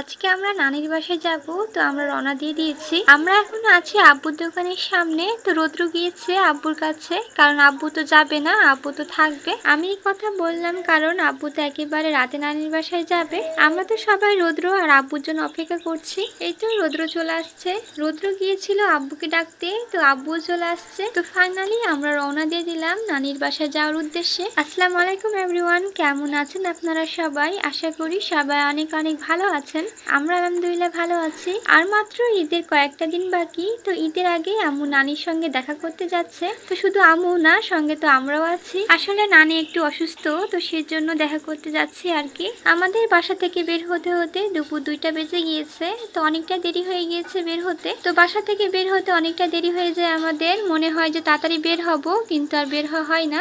আজকে আমরা নানির বাসায় যাব, তো আমরা রওনা দিয়ে দিয়েছি। আমরা এখন আছি আব্বুর দোকানের সামনে, তো রৌদ্র গিয়েছে আব্বুর কাছে, কারণ আব্বু তো যাবে না, আব্বু তো থাকবে। আমি এই কথা বললাম কারণ আব্বু তো একেবারে রাতে নানির বাসায় যাবে। আমরা তো সবাই রৌদ্র আর আব্বুর জন্য অপেক্ষা করছি। এই তো রৌদ্র চলে আসছে। রৌদ্র গিয়েছিল আব্বুকে ডাকতে, তো আব্বু চলে আসছে। তো ফাইনালি আমরা রওনা দিয়ে দিলাম নানির বাসায় যাওয়ার উদ্দেশ্যে। আসসালামু আলাইকুম এভরিওয়ান কেমন আছেন আপনারা সবাই? আশা করি সবাই অনেক অনেক ভালো আছেন। আমরা আলহামদুলিল্লাহ ভালো আছি। আর মাত্র ঈদের কয়েকটা দিন বাকি, তো ঈদের আগে আম্মু নানির সঙ্গে দেখা করতে যাচ্ছে। তো শুধু আম্মু না, সঙ্গে তো আমরাও আছি। আসলে নানি একটু অসুস্থ, তো সেজন্য দেখা করতে যাচ্ছি আর কি। আমাদের বাসা থেকে বের হতে হতে দুপুর দুইটা বেজে গিয়েছে, তো অনেকটা দেরি হয়ে গিয়েছে বের হতে। তো বাসা থেকে বের হতে অনেকটা দেরি হয়ে যায় আমাদের। মনে হয় যে তাড়াতাড়ি বের হব, কিন্তু আর বের হওয়া হয় না।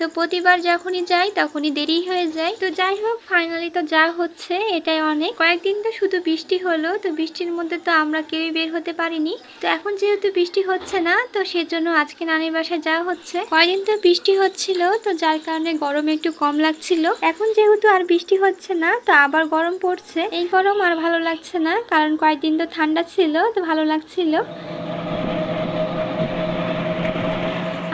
তো প্রতিবার যখনই যাই, তখনই দেরি হয়ে যায়। তো যাই হোক ফাইনালি তো যা হচ্ছে, এটাই অনেক। কয়েকদিন তো শুধু বৃষ্টি হলো, তো বৃষ্টির মধ্যে তো আমরা কেউই বের হতে পারিনি। তো এখন যেহেতু বৃষ্টি হচ্ছে না, তো সেজন্য আজকে নানির বাসায় যাওয়া হচ্ছে। কয়েকদিন তো বৃষ্টি হচ্ছিল, তো যার কারণে গরম একটু কম লাগছিল। এখন যেহেতু আর বৃষ্টি হচ্ছে না, তো আবার গরম পড়ছে। এই গরম আর ভালো লাগছে না, কারণ কয়েকদিন তো ঠান্ডা ছিল, তো ভালো লাগছিল।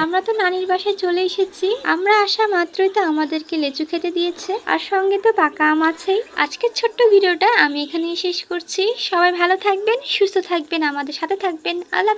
আমরা তো নানির বাসায় চলে এসেছি। আমরা আসা মাত্রই তো আমাদেরকে লেচু খেতে দিয়েছে। আর সঙ্গে তো পাকা আম আছেই। আজকের ছোট্ট ভিডিওটা আমি এখানেই শেষ করছি। সবাই ভালো থাকবেন, সুস্থ থাকবেন, আমাদের সাথে থাকবেন। আল্লাহ